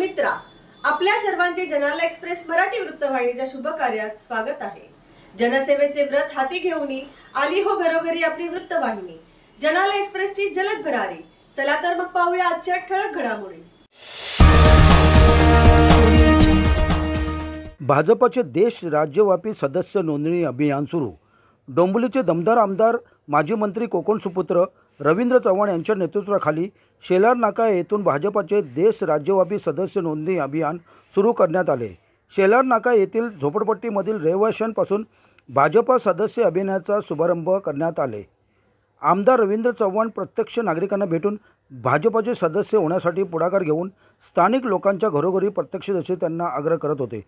सुमित्रा आपल्या सर्वांचे जनाला एक्सप्रेस मराठी वृत्तवाहिनीच्या शुभ कार्यात स्वागत आहे. जनसेवेचे व्रत हाती घेऊन आली हो घरोघरी आपली वृत्तवाहिनी. जनाला एक्सप्रेसची जलद भरारी चला तर मग पाहूया आजच्या ठळक घडामोडी. भाजपचे देश राज्यव्यापी सदस्य नोंदणी अभियान सुरू. डोंबिवलीचे दमदार आमदार माजी मंत्री कोकण सुपुत्र रवींद्र चव्हाण यांच्या नेतृत्वाखाली शेलार नाका येथून भाजपचे देश राज्यव्यापी सदस्य नोंदणी अभियान सुरू करण्यात आले. शेलार नाका येथील झोपडपट्टीमधील रहिवाशांपासून भाजपा सदस्य अभियानाचा शुभारंभ करण्यात आले. आमदार रवींद्र चव्हाण प्रत्यक्ष नागरिकांना भेटून भाजपचे सदस्य होण्यासाठी पुढाकार घेऊन स्थानिक लोकांच्या घरोघरी प्रत्यक्षदर्शी त्यांना आग्रह करत होते.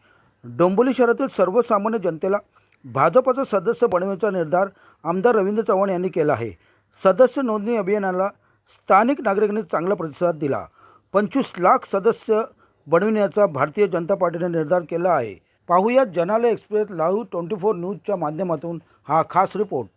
डोंबोली शहरातील सर्वसामान्य जनतेला भाजपाचा सदस्य बनवण्याचा निर्धार आमदार रवींद्र चव्हाण यांनी केला आहे. सदस्य नोंदणी अभियानाला स्थानिक नागरिकांनी चांगला प्रतिसाद दिला. पंचवीस लाख सदस्य बनविण्याचा भारतीय जनता पार्टीने निर्धार केला आहे. पाहूया Janalay express live twenty four न्यूजच्या माध्यमातून हा खास रिपोर्ट.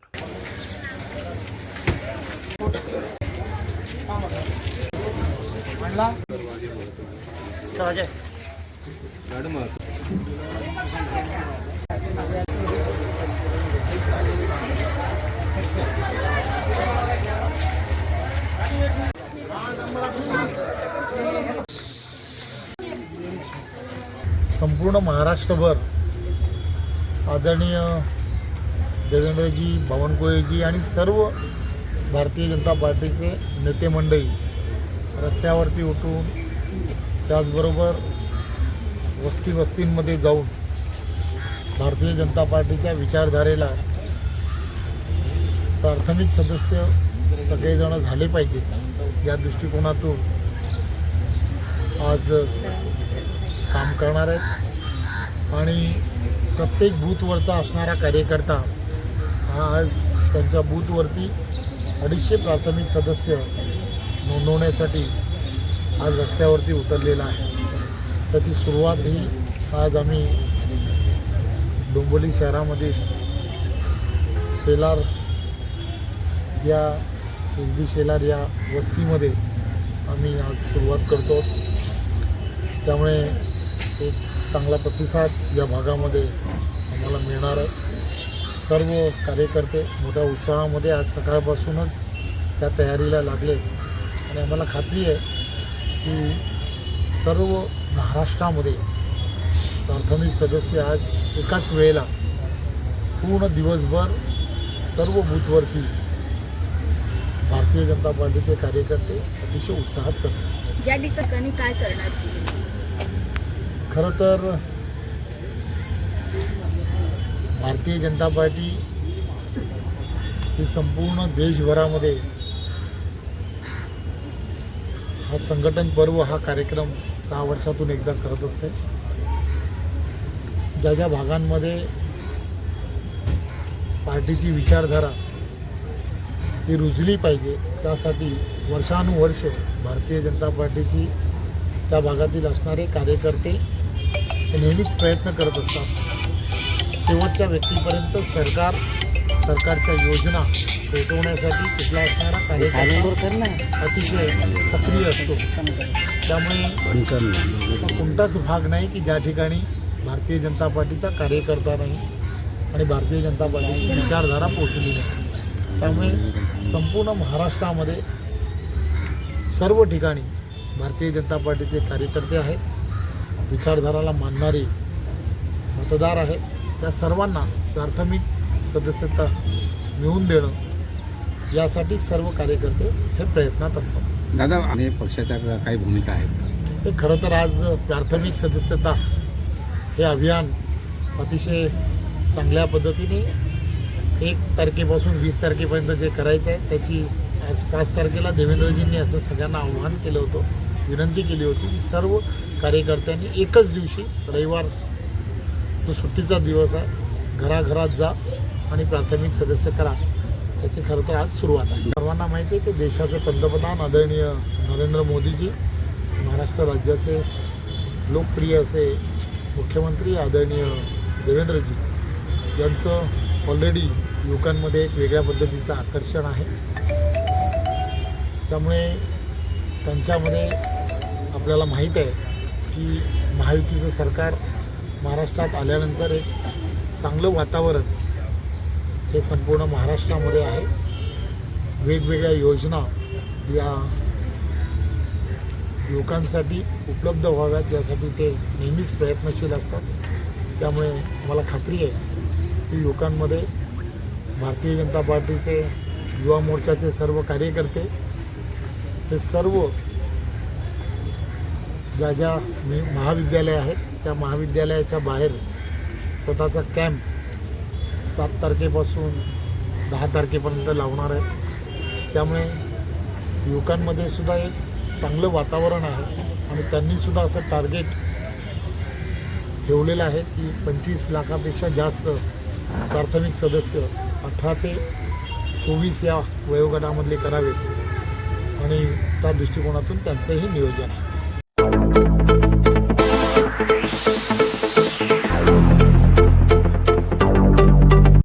संपूर्ण महाराष्ट्रभर आदरणीय देवेंद्रजी बावनकुळेजी आणि सर्व भारतीय जनता पार्टीचे नेते मंडळी रस्त्यावरती उठून त्याचबरोबर वस्ती वस्तींमध्ये जाऊन भारतीय जनता पार्टीच्या विचारधारेला प्राथमिक सदस्य सगळेजण झाले पाहिजे या दृष्टिकोनातून आज काम करणार आहेत. आणि प्रत्येक बूथवरचा असणारा कार्यकर्ता हा आज त्यांच्या बूथवरती अडीचशे प्राथमिक सदस्य नोंदवण्यासाठी आज रस्त्यावरती उतरलेला आहे. त्याची सुरुवात ही आज आम्ही डोंबोली शहरामधील शेलार या एस बी शेलार या वस्तीमध्ये आम्ही आज सुरुवात करतो. त्यामुळे एक चांगला प्रतिसाद या भागामध्ये आम्हाला मिळणार आहे. सर्व कार्यकर्ते मोठ्या उत्साहामध्ये आज सकाळपासूनच त्या तयारीला लागले आणि आम्हाला खात्री आहे की सर्व महाराष्ट्रामध्ये प्राथमिक सदस्य आज एकाच वेळेला पूर्ण दिवसभर सर्व बूथवरती भारतीय जनता पार्टीचे कार्यकर्ते अतिशय उत्साहात करतात. या ठिकाणी काय करणार खरं तर भारतीय जनता पार्टी ही संपूर्ण देशभरामध्ये हा संघटन पर्व हा कार्यक्रम सहा वर्षातून एकदा करत असते. ज्या ज्या भागांमध्ये पार्टीची विचारधारा ही रुजली पाहिजे त्यासाठी वर्षानुवर्ष भारतीय जनता पार्टीची त्या भागातील असणारे कार्यकर्ते हे नेहमीच प्रयत्न करत असतात. शेवटच्या व्यक्तीपर्यंत सरकार सरकारच्या योजना पोहोचवण्यासाठी तिथला असणारा कार्यकर्ता अतिशय सक्रिय असतो. त्यामुळे असा कोणताच भाग नाही की ज्या ठिकाणी भारतीय जनता पार्टीचा कार्यकर्ता नाही आणि भारतीय जनता पार्टीची विचारधारा पोचली नाही. त्यामुळे संपूर्ण महाराष्ट्रामध्ये सर्व ठिकाणी भारतीय जनता पार्टीचे कार्यकर्ते आहेत. विचारधाराला मानणारे मतदार आहेत. त्या सर्वांना प्राथमिक सदस्यता मिळवून देणं यासाठी सर्व कार्यकर्ते हे प्रयत्नात असतात. दादा आणि पक्षाच्या काही भूमिका आहेत हे खरं तर आज प्राथमिक सदस्यता हे अभियान अतिशय चांगल्या पद्धतीने एक तारखेपासून वीस तारखेपर्यंत जे करायचं आहे त्याची आज पाच तारखेला देवेंद्रजींनी असं सगळ्यांना आव्हान केलं होतं विनंती केली होती की सर्व कार्यकर्त्यांनी एकच दिवशी रविवार जो सुट्टीचा दिवस आहे घराघरात जा आणि प्राथमिक सदस्य करा. त्याची खरं तर आज सुरुवात आहे. सर्वांना माहिती आहे की देशाचे पंतप्रधान आदरणीय नरेंद्र मोदीजी महाराष्ट्र राज्याचे लोकप्रिय असे मुख्यमंत्री आदरणीय देवेंद्रजी यांचं ऑलरेडी युवकांमध्ये एक वेगळ्या पद्धतीचं आकर्षण आहे. त्यामुळे त्यांच्यामध्ये आपल्याला माहीत आहे की महायुतीचं सरकार महाराष्ट्रात आल्यानंतर एक चांगलं वातावरण हे संपूर्ण महाराष्ट्रामध्ये आहे. वेगवेगळ्या योजना या युवकांसाठी उपलब्ध व्हाव्यात यासाठी ते नेहमीच प्रयत्नशील असतात. त्यामुळे मला खात्री आहे की युवकांमध्ये भारतीय जनता पार्टीचे युवा मोर्चाचे सर्व कार्यकर्ते हे सर्व ज्या ज्या मी महाविद्यालय आहेत त्या महाविद्यालयाच्या बाहेर स्वतःचा कॅम्प सात तारखेपासून दहा तारखेपर्यंत लावणार आहे. त्यामुळे युवकांमध्ये सुद्धा एक चांगलं वातावरण आहे आणि त्यांनीसुद्धा असं टार्गेट ठेवलेलं आहे की पंचवीस लाखापेक्षा जास्त प्राथमिक सदस्य अठरा ते चोवीस या वयोगटामधले करावेत. आणि त्या दृष्टिकोनातून त्यांचंही नियोजन आहे.